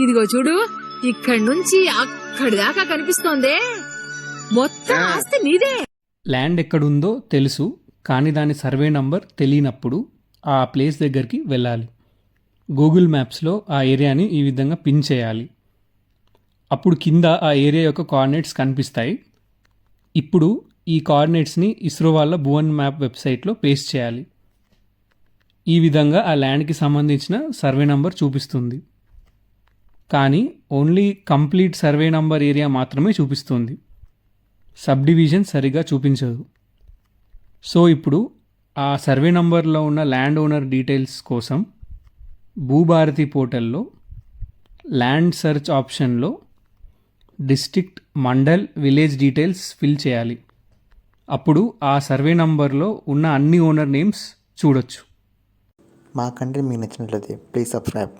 ఇదిగో చూడు ఇక్కడి నుంచి అక్కడి దాకా కనిపిస్తోందే. మొత్తం. ఆస్తి నీదే. ల్యాండ్ ఎక్కడుందో తెలుసు కానీ దాని సర్వే నంబర్ తెలియనప్పుడు ఆ ప్లేస్ దగ్గరికి వెళ్ళాలి. గూగుల్ మ్యాప్స్లో ఆ ఏరియాని ఈ విధంగా పిన్ చేయాలి. అప్పుడు కింద ఆ ఏరియా యొక్క కోఆర్డినేట్స్ కనిపిస్తాయి. ఇప్పుడు ఈ కోఆర్డినేట్స్ని ఇస్రో వాళ్ళ భువన్ మ్యాప్ వెబ్సైట్లో పేస్ట్ చేయాలి. ఈ విధంగా ఆ ల్యాండ్కి సంబంధించిన సర్వే నంబర్ చూపిస్తుంది. కానీ only complete survey number area మాత్రమే చూపిస్తుంది. సబ్ డివిజన్ సరిగా చూపించదు. సో ఇప్పుడు ఆ సర్వే నంబర్లో ఉన్న ల్యాండ్ ఓనర్ డీటెయిల్స్ కోసం భూభారతి పోర్టల్లో ల్యాండ్ సెర్చ్ ఆప్షన్లో district mandal village details fill చేయాలి. అప్పుడు ఆ సర్వే నంబర్లో ఉన్న అన్ని ఓనర్ నేమ్స్ చూడొచ్చు. మా కంటెంట్ మీకు నచ్చినట్లయితే ప్లీజ్ సబ్స్క్రైబ్